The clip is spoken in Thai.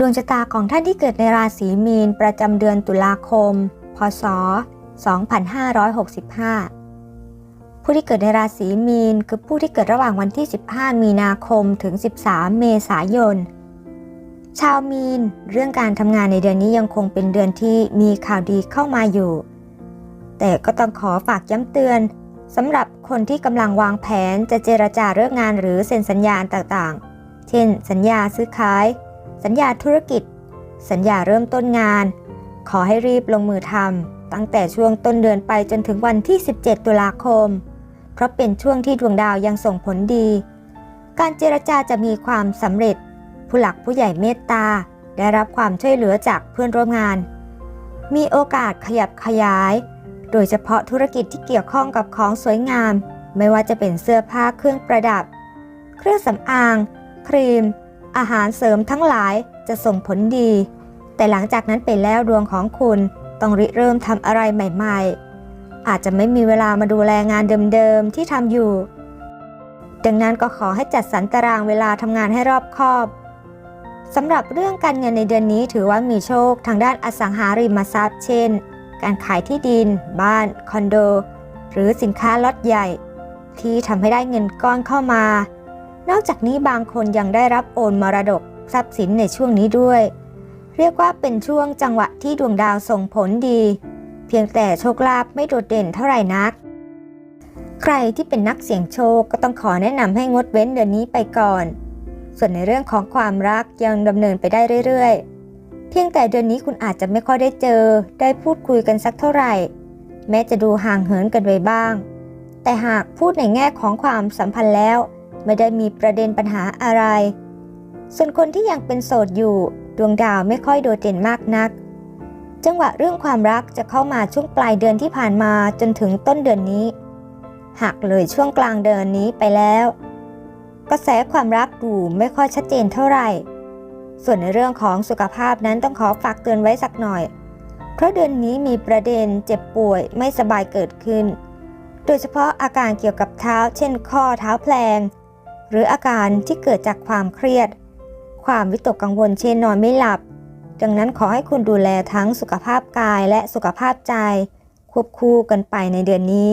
ดวงชะตาของท่านที่เกิดในราศีมีนประจำเดือนตุลาคม พศ 2565 ผู้ที่เกิดในราศีมีนคือผู้ที่เกิดระหว่างวันที่ 15 มีนาคมถึง 13 เมษายน ชาวมีน เรื่องการทำงานในเดือนนี้ยังคงเป็นเดือนที่มีข่าวดีเข้ามาอยู่ แต่ก็ต้องขอฝากย้ำเตือนสำหรับคนที่กำลังวางแผนจะเจรจาเรื่องงานหรือเซ็นสัญญาต่างๆ เช่น สัญญาซื้อขาย สัญญาธุรกิจ สัญญาเริ่มต้นงาน ขอให้รีบลงมือทำตั้งแต่ช่วงต้นเดือนไปจนถึงวันที่ 17 ตุลาคม เพราะเป็นช่วงที่ดวงดาวยังส่งผลดี การเจรจาจะมีความสำเร็จ ผู้หลักผู้ใหญ่เมตตา ได้รับความช่วยเหลือจากเพื่อนร่วมงาน มีโอกาสขยับขยาย โดยเฉพาะธุรกิจที่เกี่ยวข้องกับของสวยงาม ไม่ว่าจะเป็นเสื้อผ้าเครื่องประดับ เครื่องสำอาง ครีม อาหารเสริมทั้งหลายจะส่งผลดี แต่หลังจากนั้นไปแล้วดวงของคุณต้องริเริ่มทำอะไรใหม่ ๆ อาจจะไม่มีเวลามาดูแลงานเดิมๆที่ทำอยู่ ดังนั้นก็ขอให้จัดสรรตารางเวลาทำงานให้รอบคอบสำหรับเรื่องการเงินในเดือนนี้ถือว่ามีโชคทางด้านอสังหาริมทรัพย์ เช่น การขายที่ดิน บ้าน คอนโด หรือสินค้าล็อตใหญ่ ที่ทำให้ได้เงินก้อนเข้ามา นอกจากนี้บางคนยังได้รับโอนมรดกทรัพย์สินในช่วงนี้ด้วย เรียกว่าเป็นช่วงจังหวะที่ดวงดาวส่งผลดี เพียงแต่โชคลาภไม่โดดเด่นเท่าไหร่นัก ใครที่เป็นนักเสี่ยงโชคก็ต้องขอแนะนำให้งดเว้นเดือนนี้ไปก่อน ส่วนในเรื่องของความรักยังดำเนินไปได้เรื่อยๆ เพียงแต่เดือนนี้คุณอาจจะไม่ค่อยได้เจอ ได้พูดคุยกันสักเท่าไหร่ แม้จะดูห่างเหินกันไปบ้าง แต่หากพูดในแง่ของความสัมพันธ์แล้ว ไม่ได้มีประเด็นปัญหาอะไร ส่วนคนที่ยังเป็นโสดอยู่ ดวงดาวไม่ค่อยโดดเด่นมากนัก จังหวะเรื่องความรักจะเข้ามาช่วงปลายเดือนที่ผ่านมาจนถึงต้นเดือนนี้ หากเลยช่วงกลางเดือนนี้ไปแล้ว กระแสความรักดูไม่ค่อยชัดเจนเท่าไหร่ ส่วนในเรื่องของสุขภาพนั้นต้องขอฝากเตือนไว้สักหน่อย เพราะเดือนนี้มีประเด็นเจ็บป่วยไม่สบายเกิดขึ้นโดยเฉพาะอาการเกี่ยวกับเท้า เช่น ข้อเท้าแพลง หรืออาการที่เกิดจากความเครียด ความวิตกกังวลเช่นนอนไม่หลับ ดังนั้นขอให้คุณดูแลทั้งสุขภาพกายและสุขภาพใจ ควบคู่กันไปในเดือนนี้